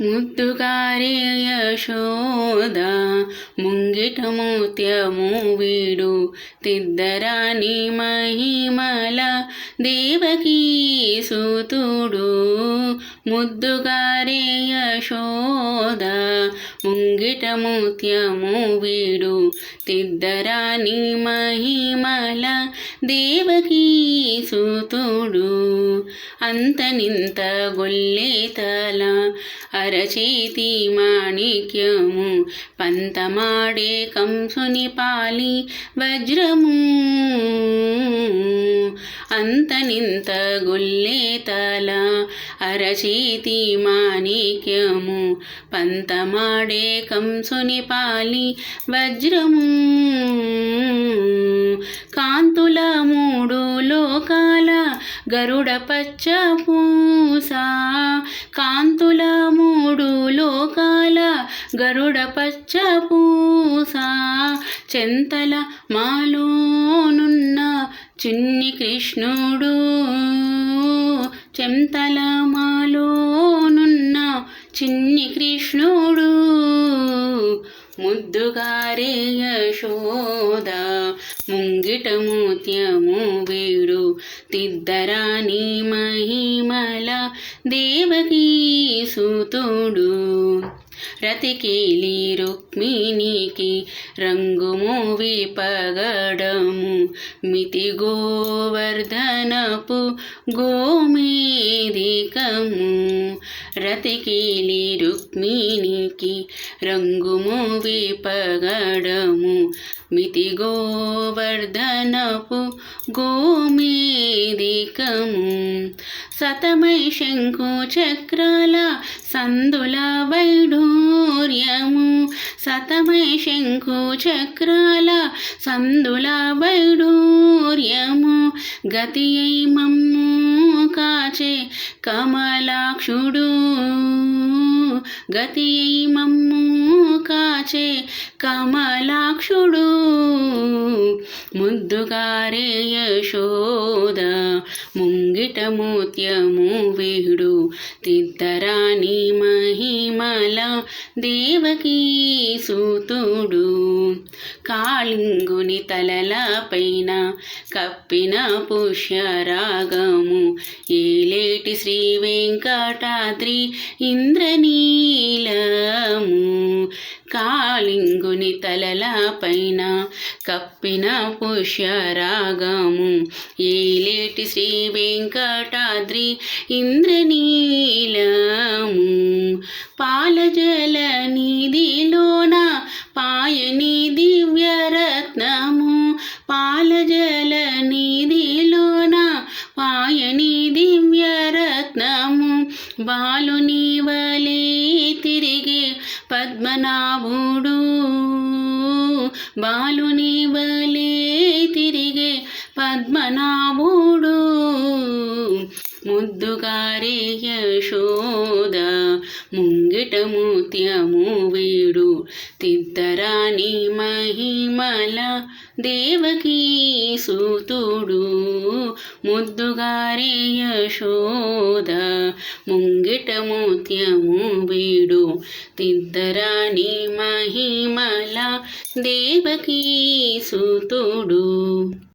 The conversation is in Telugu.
ముద్దుగారే యశోద ముంగిట ముత్యము వీడు. తిద్దరాని మహిమల దేవకీ సూతుడు. ముద్దుగారే యశోద ముంగిట ముత్యము వీడు. తిద్దరాని మహిమల దేవకీ సూతుడు. అంతనింత గొల్లేతల అరచేతి మాణిక్యము. పంతమాడే కంసుని పాలి వజ్రము. అంతనింత గొల్లేతల అరచేతి మాణిక్యము. పంతమాడే కంసుని పాలి వజ్రము. గరుడ పచ్చ పూస కాంతుల మూడు లోకాల గరుడ పచ్చ పూస చెంతల మాలోనున్న చిన్ని కృష్ణుడు చెంతల మాలోనున్న చిన్ని కృష్ణుడు. ముద్దుగారే యశోదా ముంగిట ముత్యము వీడు తిద్దరాని మహిమల దేవకీ సూతుడు రతికేలి రుక్మిణికి రంగుము పగడము మితి గోవర్ధనపు గోమేధికము. రతికేలి రుక్మిణికి రంగుము పగడము మితి గోవర్ధనపు గోమేదికము సతమై శంకు చక్రాల సందుల వైఢూర్యము సతమై శంకు చక్రాల సందుల వైఢూర్యము గతి మమ్ము కాచే కమలాక్షుడు. గతి మమ్ము కాచే కమలాక్షుడు. ముద్దుగారే యశోద ముంగిట మూత్యము వీడు. తిద్దరాని మహిమల దేవకీ సూతుడు. కాళింగుని తలల పైన కప్పిన పుష్యరాగము ఏ ఏలేటి శ్రీ వెంకటాద్రి ఇంద్రనీలము. కాళింగుని తలల పైన కప్పిన పుష్యరాగము. ఏలేటి శ్రీ వెంకటాద్రి ఇంద్రనీలము. పాలజల నిధి బాలుని వలే తిరిగే పద్మనాభుడు బాలుని వలే తిరిగే పద్మనాభుడు ముద్దుగారే యశోద ముంగిట ముత్యము వీడు తిద్దరాని మహిమల దేవకీ సూతుడు ముద్దుగారే యశోద ముంగిట ముత్యము వీడు తిద్దరాని మహిమల దేవకీ సూతుడు